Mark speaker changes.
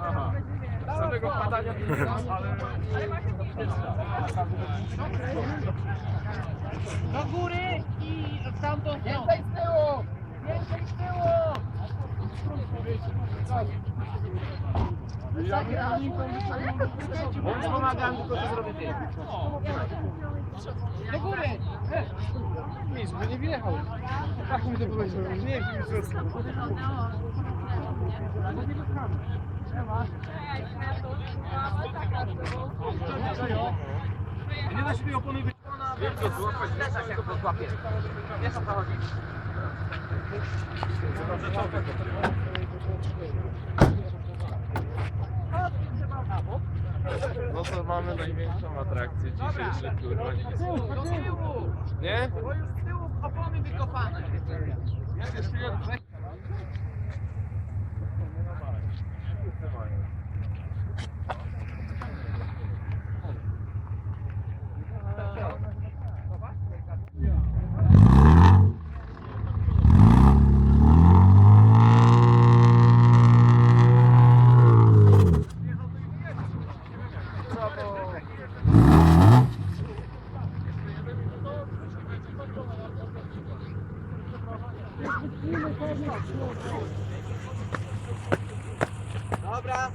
Speaker 1: Aha. Samego padania nie znam, ale...
Speaker 2: Do góry i w tamtą stronę.
Speaker 3: Więcej z tyłu!
Speaker 2: Więcej z tyłu!
Speaker 3: Bądź pomagam, tylko to zrobię ty.
Speaker 2: Do góry!
Speaker 1: Nic, by nie wjechał. Tak mi to powiedział, nie wiem, Nie da się tej opony wyciągnąć. Wiem, co złapać.
Speaker 3: Plecak jak go złapie. Wiesz o co chodzi?
Speaker 1: No to mamy największą atrakcję dzisiejszej kurwa. Nie?
Speaker 2: Bo już z tyłu opony wykopane. Dobra,